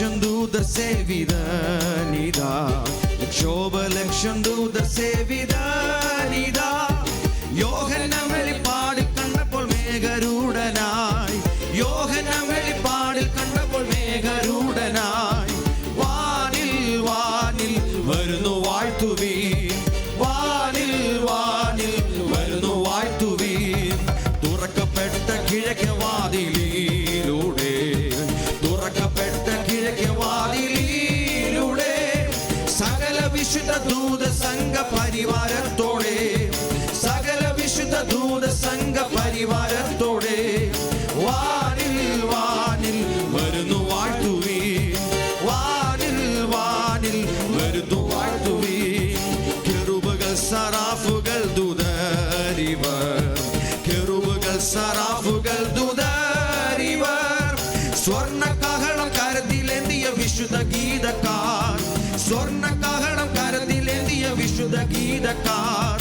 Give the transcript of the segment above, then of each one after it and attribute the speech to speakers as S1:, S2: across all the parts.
S1: ലക്ഷോപലക്ഷം ദൂതർ സേവിതനിതാ ലക്ഷോപലക്ഷം ദൂതർ സേവിതനിതാ വിശുദ്ധ ദൂത സംഘ പരിവാരത്തോടെ. സകല വിശുദ്ധ ദൂത സംഘ പരിവാരത്തോടെ. വാനിൽ വാനിൽ വരുന്നു വാഴ്ത്തുവി. വാനിൽ വാനിൽ വരുന്നു വാഴ്ത്തുവി. കെറുബുകൾ സറാഫുകൾ കെറുബുകൾ സറാഫുകൾ സ്വർണ കഹളം കരുതിലെന്തിയ വിശുദ്ധ ഗീതക്കാർ? സ്വർണ വിശുദ്ധ ഗീതക്കാർ.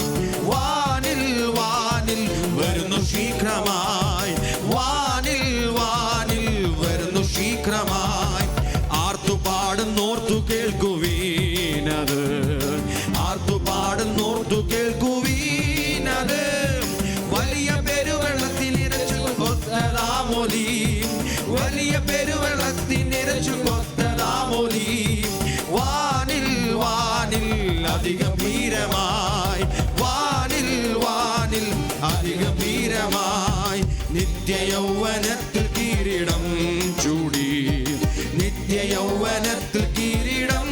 S1: വാനിൽ വാനിൽ വരുന്നു ശീഘ്രമായി. വാനിൽ വാനിൽ വരുന്നു ശീഘ്രമായി. ആർത്തുപാടുന്നോർത്തു കേൾക്കുവീനത്. ആർത്തുപാടുന്നോർത്തു കേൾക്കുവീനത്. വലിയ പെരുവെള്ളത്തിൽ ഇരച്ചു കൊത്തലാമൊലി വലിയ പെരുവെള്ളത്തിൽ ഇരച്ചു അതിഗംഭീരമായി നിത്യ യൗവനത്തിൽ കിരീടം ചൂടി. നിത്യ യൗവനത്തിൽ കിരീടം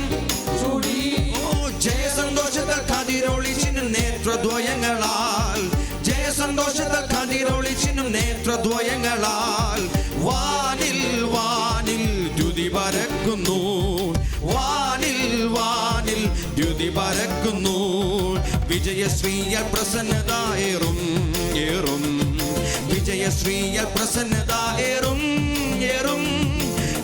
S1: ചൂടി. ഓ ജയസന്തോഷത്തിൽ കതിരൊളിച്ചിനും നേത്രദ്വയങ്ങളാൽ. ജയസന്തോഷത്തിൽ കതിരൊളിച്ചിനും നേത്രദ്വയങ്ങളാൽ. വാനിൽ വാനിൽ ദ്യുതി പരക്കുന്നു. വാനിൽ വാനിൽ ദ്യുതി പരക്കുന്നു. വിജയശ്രീയ പ്രസന്നത ഏറും. വിജയശ്രീയ പ്രസന്നത ഏറും ഏറും.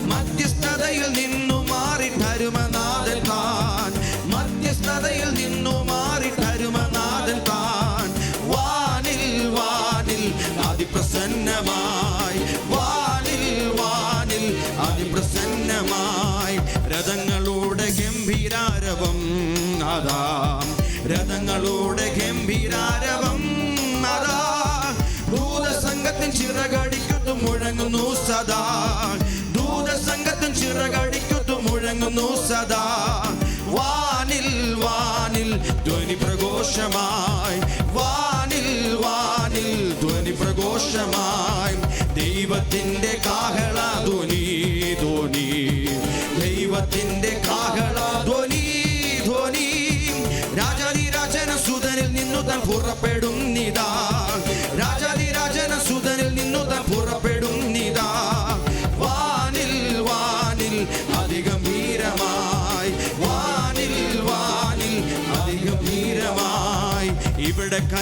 S1: മധ്യസ്ഥതയിൽ നിന്നു മാറി ധരുമനാഥൻ താൻ മധ്യസ്ഥതയിൽ നിന്നു മാറി ധരുമനാഥൻ താൻ വാനിൽ വാനിൽ അതിപ്രസന്നമായി. വാനിൽ വാനിൽ അതിപ്രസന്നമായി. രഥങ്ങളുടെ ഗംഭീരാരവം അതാം. രഥങ്ങളുടെ ഗംഭീരാരവം മുഴങ്ങുന്നു സദാ. ദൂതസംഘത്തിൻ ചിറകടിക്കുത്തു മുഴങ്ങുന്നു സദാ. വാനിൽ വാനിൽ ധ്വനി പ്രഘോഷമായി. വാനിൽ വാനിൽ ധ്വനി പ്രഘോഷമായി. ദൈവത്തിന്റെ കാഹള ധ്വനി ധ്വനി. ദൈവത്തിന്റെ കാഹള ധ്വനി ധ്വനി. രാജാതിരാജന സുതനിൽ നിന്നു താൻ പുറപ്പെടും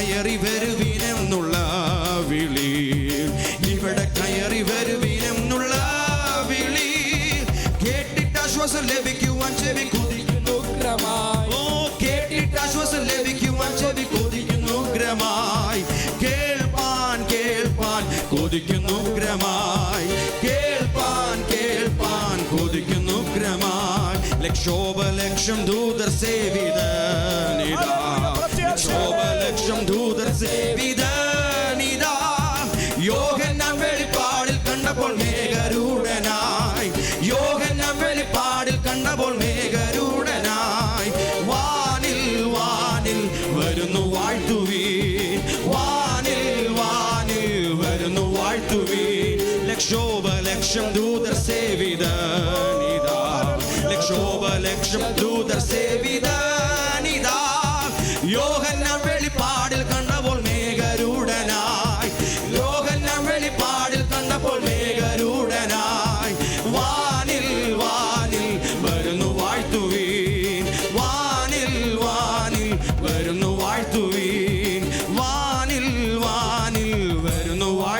S1: കയറി വരുവിനെന്നുള്ള വിളി. ഇവിടെ കയറി വരുവിനെന്നുള്ള വിളി. കേട്ടിട്ട് ആശ്വാസം ലഭിക്കുവാൻ ചെവി കൊതിക്കുന്നു
S2: ക്രമായി
S1: ഓ കേട്ടിട്ട് ആശ്വാസം ലഭിക്കുവാൻ ചെവി കൊതിക്കുന്നു ക്രമായി കേൾപ്പാൻ കേൾപ്പാൻ കൊതിക്കുന്നു ക്രമായി കേൾപ്പാൻ കേൾപ്പാൻ കൊതിക്കുന്നു ക്രമായി ലക്ഷോപലക്ഷം ദൂതർ സേവിതനിതാ. ലക്ഷോപലക്ഷം കണ്ടപ്പോൾ മേഘരൂഢനായി. വാനിൽ വാനിൽ വരുന്നു വാഴ്ത്തുവീ വാനിൽ വാനിൽ വരുന്നു വാഴ്ത്തുവീ ലക്ഷോപലക്ഷം ദൂതർ സേവിതനിതാ. ലക്ഷോപലക്ഷം ദൂതർ സേവിതനിതാ. യോഹന്ന വെളിപ്പാടിൽ കണ്ടപ്പോൾ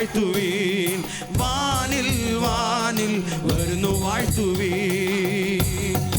S1: വാഴ്ത്തുവീൻ. വാനിൽ വാനിൽ വരുന്നു വാഴ്ത്തുവീൻ.